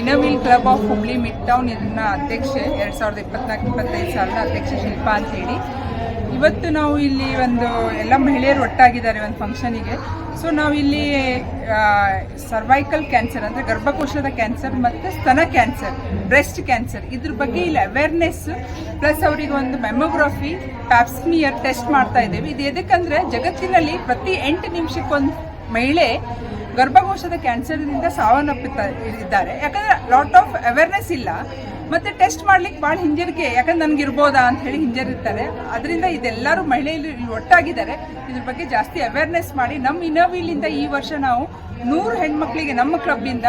Inner Wheel club of Hubli mid town ಇದನ್ನ ಅಧ್ಯಕ್ಷೆ ಎರಡು ಸಾವಿರದ ಇಪ್ಪತ್ನಾಲ್ಕು ಇಪ್ಪತ್ತೈದು ಸಾವಿರದ ಅಧ್ಯಕ್ಷೆ ಶಿಲ್ಪಾ ಅಂತ ಹೇಳಿ ಇವತ್ತು ನಾವು ಇಲ್ಲಿ ಒಂದು ಎಲ್ಲ ಮಹಿಳೆಯರು ಒಟ್ಟಾಗಿದ್ದಾರೆ ಒಂದು ಫಂಕ್ಷನಿಗೆ ಸೊ ನಾವು ಇಲ್ಲಿ ಸರ್ವೈಕಲ್ ಕ್ಯಾನ್ಸರ್ ಅಂದರೆ ಗರ್ಭಕೋಶದ ಕ್ಯಾನ್ಸರ್ ಮತ್ತು ಸ್ತನ ಕ್ಯಾನ್ಸರ್ ಬ್ರೆಸ್ಟ್ ಕ್ಯಾನ್ಸರ್ ಇದ್ರ ಬಗ್ಗೆ ಇಲ್ಲಿ ಅವೇರ್ನೆಸ್ ಪ್ಲಸ್ ಅವರಿಗೆ ಒಂದು ಮೆಮೊಗ್ರಫಿ ಪ್ಯಾಪ್ಸ್ಮಿಯರ್ ಟೆಸ್ಟ್ ಮಾಡ್ತಾ ಇದ್ದೇವೆ. ಇದು ಎದಕ್ಕಂದ್ರೆ ಜಗತ್ತಿನಲ್ಲಿ ಪ್ರತಿ ಎಂಟು ನಿಮಿಷಕ್ಕೊಂದು ಮಹಿಳೆ ಗರ್ಭಕೋಶದ ಕ್ಯಾನ್ಸರ್ನಿಂದ ಸಾವನ್ನಪ್ಪಿದ್ದಾರೆ ಯಾಕಂದರೆ ಲಾಟ್ ಆಫ್ ಅವೇರ್ನೆಸ್ ಇಲ್ಲ. ಮತ್ತೆ ಟೆಸ್ಟ್ ಮಾಡ್ಲಿಕ್ಕೆ ಭಾಳ ಹಿಂಜರಿಕೆ, ಯಾಕಂದ್ರೆ ನನಗೆ ಇರ್ಬೋದಾ ಅಂತ ಹೇಳಿ ಹಿಂಜರಿರ್ತಾರೆ. ಅದರಿಂದ ಇದೆಲ್ಲರೂ ಮಹಿಳೆಯರು ಒಟ್ಟಾಗಿದ್ದಾರೆ. ಇದ್ರ ಬಗ್ಗೆ ಜಾಸ್ತಿ ಅವೇರ್ನೆಸ್ ಮಾಡಿ ನಮ್ಮ ಇನೋವಿಲಿಂದ ಈ ವರ್ಷ ನಾವು ನೂರು ಹೆಣ್ಮಕ್ಳಿಗೆ, ನಮ್ಮ ಕ್ಲಬ್ಬಿಂದ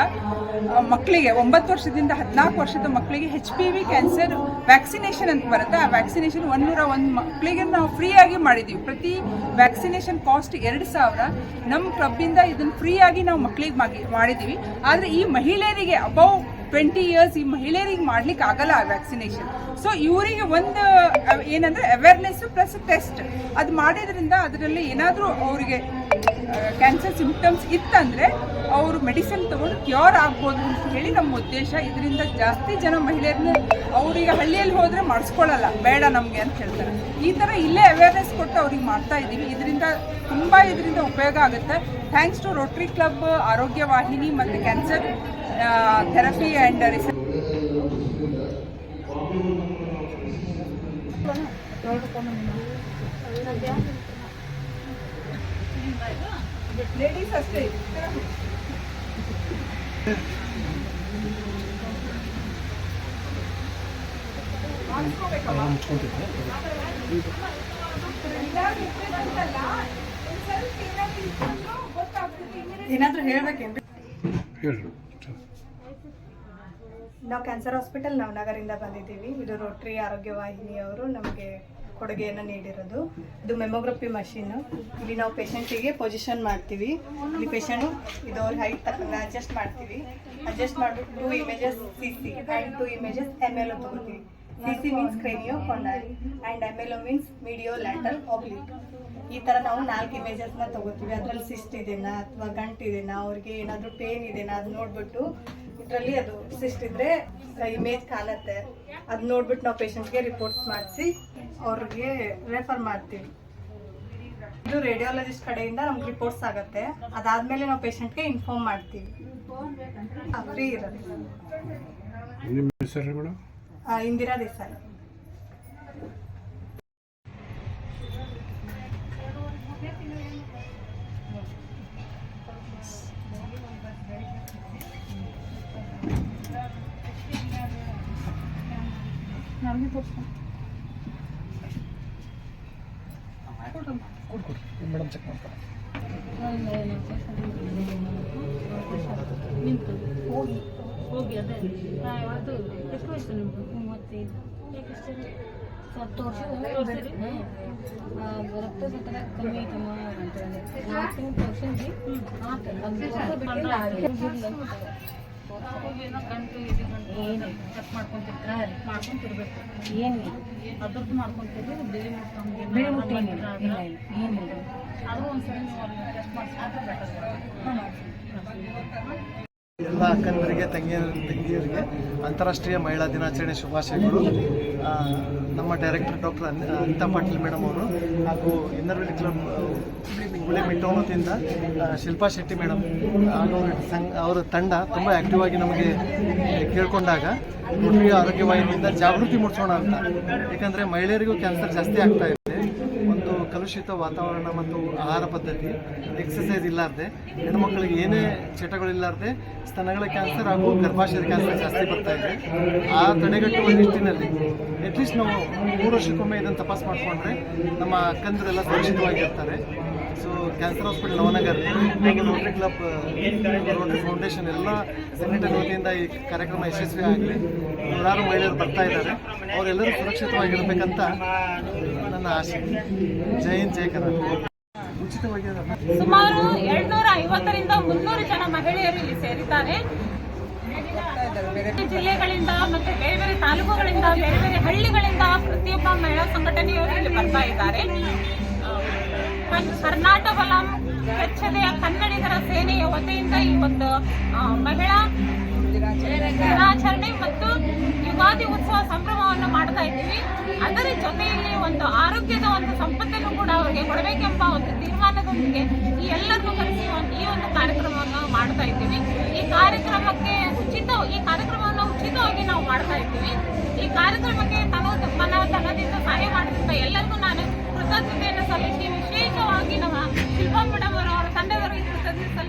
ಮಕ್ಕಳಿಗೆ ಒಂಬತ್ತು ವರ್ಷದಿಂದ ಹದಿನಾಲ್ಕು ವರ್ಷದ ಮಕ್ಕಳಿಗೆ H P V cancer vaccination ಅಂತ ಬರುತ್ತೆ. ಆ ವ್ಯಾಕ್ಸಿನೇಷನ್ ಒಂದೂರ ಒಂದು ಮಕ್ಕಳಿಗೆ ನಾವು ಫ್ರೀಯಾಗಿ ಮಾಡಿದ್ದೀವಿ ಪ್ರತಿ ವ್ಯಾಕ್ಸಿನೇಷನ್ ಕಾಸ್ಟ್ ಎರಡು ಸಾವಿರ. ನಮ್ಮ ಕ್ಲಬ್ಬಿಂದ ಇದನ್ನು ಫ್ರೀಯಾಗಿ ನಾವು ಮಕ್ಕಳಿಗೆ ಮಾಡಿದೀವಿ. ಮಾಡಿದ್ದೀವಿ ಆದರೆ ಈ ಮಹಿಳೆಯರಿಗೆ ಅಬೌವ್ ಟ್ವೆಂಟಿ ಇಯರ್ಸ್ ಈ ಮಹಿಳೆಯರಿಗೆ ಮಾಡ್ಲಿಕ್ಕೆ ಆಗಲ್ಲ ವ್ಯಾಕ್ಸಿನೇಷನ್ ಸೊ ಇವರಿಗೆ ಒಂದು ಏನಂದ್ರೆ ಅವೇರ್ನೆಸ್ ಪ್ಲಸ್ ಟೆಸ್ಟ್ ಅದು ಮಾಡಿದ್ರಿಂದ ಅದರಲ್ಲಿ ಏನಾದರೂ ಅವರಿಗೆ ಕ್ಯಾನ್ಸರ್ ಸಿಂಪ್ಟಮ್ಸ್ ಇತ್ತಂದ್ರೆ ಅವರು ಮೆಡಿಸಿನ್ ತಗೊಂಡು ಕ್ಯೂರ್ ಆಗ್ಬೋದು ಅಂತ ಹೇಳಿ ನಮ್ಮ ಉದ್ದೇಶ. ಇದರಿಂದ ಜಾಸ್ತಿ ಜನ ಮಹಿಳೆಯರನ್ನ ಅವರಿಗೆ ಹಳ್ಳಿಯಲ್ಲಿ ಹೋದ್ರೆ ಮಾಡಿಸ್ಕೊಳ್ಳಲ್ಲ. ಬೇಡ ನಮಗೆ ಅಂತ ಹೇಳ್ತಾರೆ. ಈ ಥರ ಇಲ್ಲೇ ಅವೇರ್ನೆಸ್ ಕೊಟ್ಟು ಅವ್ರಿಗೆ ಮಾಡ್ತಾ ಇದ್ದೀವಿ. ಇದರಿಂದ ತುಂಬ ಇದರಿಂದ ಉಪಯೋಗ ಆಗುತ್ತೆ. ಥ್ಯಾಂಕ್ಸ್ ಟು ರೋಟ್ರಿ ಕ್ಲಬ್ ಆರೋಗ್ಯ ವಾಹಿನಿ ಮತ್ತು cancer therapy and research ladies ಅಷ್ಟೇ. ಏನಾದ್ರೂ ಹೇಳ್ಬೇಕೇನ್ರಿ? ಹೇಳಿ ನಾವು ಕ್ಯಾನ್ಸರ್ ಹಾಸ್ಪಿಟಲ್ ನವನಗರಿಂದ ಬಂದಿದ್ದೀವಿ. ಇದು ರೋಟ್ರಿ ಆರೋಗ್ಯ ವಾಹಿನಿಯವರು ನಮಗೆ ಕೊಡುಗೆಯನ್ನು ನೀಡಿರೋದು. ಇದು ಮೆಮೊಗ್ರಫಿ ಮಷೀನು ಇಲ್ಲಿ ನಾವು ಪೇಷಂಟಿಗೆ ಪೊಸಿಷನ್ ಮಾಡ್ತೀವಿ. ಇಲ್ಲಿ ಪೇಷಂಟ್ ಇದು ಅವ್ರ ಹೈಟ್ ತಕ್ಕಂಗೆ ಅಡ್ಜಸ್ಟ್ ಮಾಡ್ತೀವಿ. ಅಡ್ಜಸ್ಟ್ ಮಾಡಿಬಿಟ್ಟು two images C C and two images M L ತಗೋತೀವಿ. C C means craniocaudal and M L means mediolateral oblique ಈ ಥರ ನಾವು ನಾಲ್ಕು ಇಮೇಜಸ್ನ ತಗೋತೀವಿ. ಅದರಲ್ಲಿ ಸಿಸ್ಟ್ ಇದೆಯಾ ಅಥವಾ ಗಂಟು ಇದೆನಾ, ಅವ್ರಿಗೆ ಏನಾದರೂ ಪೇನ್ ಇದೆಯಾ ಅದು ನೋಡ್ಬಿಟ್ಟು ಇದರಲ್ಲಿ ಅದು ಸಿಸ್ಟ್ ಇದ್ರೆ ಇಮೇಜ್ ಕಾಣುತ್ತೆ ಅದು ನೋಡ್ಬಿಟ್ಟು ನಾವು ಪೇಷಂಟ್ಗೆ ರಿಪೋರ್ಟ್ಸ್ ಮಾಡಿಸಿ ಅವ್ರಿಗೆ ರೆಫರ್ ಮಾಡ್ತೀವಿ. ಇದು ರೇಡಿಯಾಲಜಿಸ್ಟ್ ಕಡೆಯಿಂದ ನಮ್ಗೆ ರಿಪೋರ್ಟ್ಸ್ ಆಗುತ್ತೆ. ಅದಾದ್ಮೇಲೆ ನಾವು ಪೇಷಂಟ್ಗೆ ಇನ್ಫಾರ್ಮ್ ಮಾಡ್ತೀವಿ. ಫ್ರೀ ಇರುತ್ತೆ ನಿಮ್ಮ ಹೆಸರು ಮೇಡಮ್ ಆ, ಇಂದಿರಾ ದೇಸಾಯಿ ಹೋಗಿ ಹೋಗಿ ಅದೇ ಆ, ಅದು ಎಷ್ಟು ವಯಸ್ಸು ನಿಮ್ದು ಮೂವತ್ತೈದು ಹತ್ತು ವರ್ಷ ತೋರಿಸಿರಿ ರಕ್ತ ಸಕ್ಕರೆ ಕಮ್ಮಿ ಐತಮ್ಮ ಅಂತ ಹೇಳಿ ನಾಲ್ಕು ಪರ್ಸೆಂಟ್ ಆತು ಅದು ವರ್ಷ ಬಿಟ್ಟಿಲ್ಲ ಎಲ್ಲ ಅಕ್ಕಂದರಿಗೆ ತಂಗಿಯ ತಂಗಿಯರಿಗೆ ಅಂತಾರಾಷ್ಟ್ರೀಯ ಮಹಿಳಾ ದಿನಾಚರಣೆ ಶುಭಾಶಯಗಳು. ನಮ್ಮ director doctor Anita Patil madam ಅವರು ಹಾಗೂ ಇನ್ನರ್ವಿಲ್ ಕ್ಲಬ್ ಹುಳಿ ಮಿಟ್ಟೋಮತಿಯಿಂದ ಶಿಲ್ಪಾ ಶೆಟ್ಟಿ ಮೇಡಮ್ ಅವ್ರ ಸಂಘ, ಅವರ ತಂಡ ತುಂಬ ಆ್ಯಕ್ಟಿವ್ ಆಗಿ ನಮಗೆ ಕೇಳ್ಕೊಂಡಾಗ ಆರೋಗ್ಯ ವಾಹಿನಿಯಿಂದ ಜಾಗೃತಿ ಮೂಡಿಸೋಣ ಅಂತ. ಯಾಕಂದರೆ ಮಹಿಳೆಯರಿಗೂ ಕ್ಯಾನ್ಸರ್ ಜಾಸ್ತಿ ಆಗ್ತಾ ಇದೆ. ಒಂದು ಕಲುಷಿತ ವಾತಾವರಣ ಮತ್ತು ಆಹಾರ ಪದ್ಧತಿ ಎಕ್ಸಸೈಸ್ ಇಲ್ಲಾರ್ದೆ, ಹೆಣ್ಮಕ್ಳಿಗೆ ಏನೇ ಚಟಗಳಿಲ್ಲಾರ್ದೆ ಸ್ತನಗಳ ಕ್ಯಾನ್ಸರ್ ಹಾಗೂ ಗರ್ಭಾಶಯದ ಕ್ಯಾನ್ಸರ್ ಜಾಸ್ತಿ ಬರ್ತಾ ಇದೆ. ಆ ತಡೆಗಟ್ಟುವ ನಿಟ್ಟಿನಲ್ಲಿ ಅಟ್ಲೀಸ್ಟ್ ನಾವು ಮೂರು ವರ್ಷಕ್ಕೊಮ್ಮೆ ಇದನ್ನು ತಪಾಸ್ ಮಾಡಿಕೊಂಡ್ರೆ ನಮ್ಮ ಅಕ್ಕಂದರೆಲ್ಲ ಸುರಕ್ಷಿತವಾಗಿರ್ತಾರೆ. ಸೊ ಕ್ಯಾನ್ಸರ್ ಹಾಸ್ಪಿಟಲ್ ನವನಗರ್ ಹಾಗೆ ರೋಟರಿ ಕ್ಲಬ್ ರೋಟರಿ ಫೌಂಡೇಶನ್ ಎಲ್ಲ ಸಂಘಟನೆ ವತಿಯಿಂದ ಈ ಕಾರ್ಯಕ್ರಮ ಯಶಸ್ವಿ ಆಗಲಿ. ನೂರಾರು ಮಹಿಳೆಯರು ಬರ್ತಾ ಇದ್ದಾರೆ. ಅವರೆಲ್ಲರೂ ಸುರಕ್ಷಿತವಾಗಿರಬೇಕಂತ ನನ್ನ ಆಸೆ. ಜೈ ಹಿಂದ್, ಜೈ ಉಚಿತವಾಗಿ ಸುಮಾರು ಎರಡ್ನೂರ ಐವತ್ತರಿಂದ ಮುನ್ನೂರು ಜನ ಮಹಿಳೆಯರು ಇಲ್ಲಿ ಸೇರಿದ್ದಾರೆ. ಜಿಲ್ಲೆಗಳಿಂದ ಮತ್ತೆ ಬೇರೆ ಬೇರೆ ತಾಲೂಕುಗಳಿಂದ, ಬೇರೆ ಬೇರೆ ಹಳ್ಳಿಗಳಿಂದ ಪ್ರತಿಯೊಬ್ಬ ಮಹಿಳಾ ಸಂಘಟನೆಯವರು ಇಲ್ಲಿ ಬರ್ತಾ ಇದ್ದಾರೆ. ಕರ್ನಾಟಕಲಂ ಸ್ವಚ್ಛತೆಯ ಕನ್ನಡಿಗರ ಸೇನೆಯ ವತಿಯಿಂದ ಈ ಒಂದು ಮಹಿಳಾ ದಿನಾಚರಣೆ ಮತ್ತು ಯುಗಾದಿ ಉತ್ಸವ ಸಂಭ್ರಮವನ್ನು ಮಾಡ್ತಾ ಇದ್ದೀವಿ. ಅದರ ಜೊತೆಯಲ್ಲಿ ಒಂದು ಆರೋಗ್ಯದ ಒಂದು ಸಂಪತ್ತನ್ನು ಕೂಡ ಅವರಿಗೆ ಕೊಡಬೇಕೆಂಬ ಒಂದು ತೀರ್ಮಾನದೊಂದಿಗೆ ಈ ಎಲ್ಲರನ್ನು ಕರೆಸಿ ಈ ಒಂದು ಕಾರ್ಯಕ್ರಮವನ್ನು ಮಾಡ್ತಾ ಇದ್ದೀವಿ. ಈ ಕಾರ್ಯಕ್ರಮಕ್ಕೆ ಉಚಿತ, ಈ ಕಾರ್ಯಕ್ರಮವನ್ನು ಉಚಿತವಾಗಿ ನಾವು ಮಾಡ್ತಾ ಇದ್ದೀವಿ. ಈ ಕಾರ್ಯಕ್ರಮಕ್ಕೆ ತನ್ನ ತನ್ನ ತನದಿಂದ ಸಹಾಯ ಮಾಡುತ್ತಿದ್ದ ಎಲ್ಲರಿಗೂ ನಾನು ಕೃತಜ್ಞತೆಯನ್ನು ಸಲ್ಲಿಸಿ, ವಿಶೇಷ சொல்லி நம்ம சில்பாம்படம் ஒரு ஒரு தண்டை வரை இருக்கிறது சொல்லி.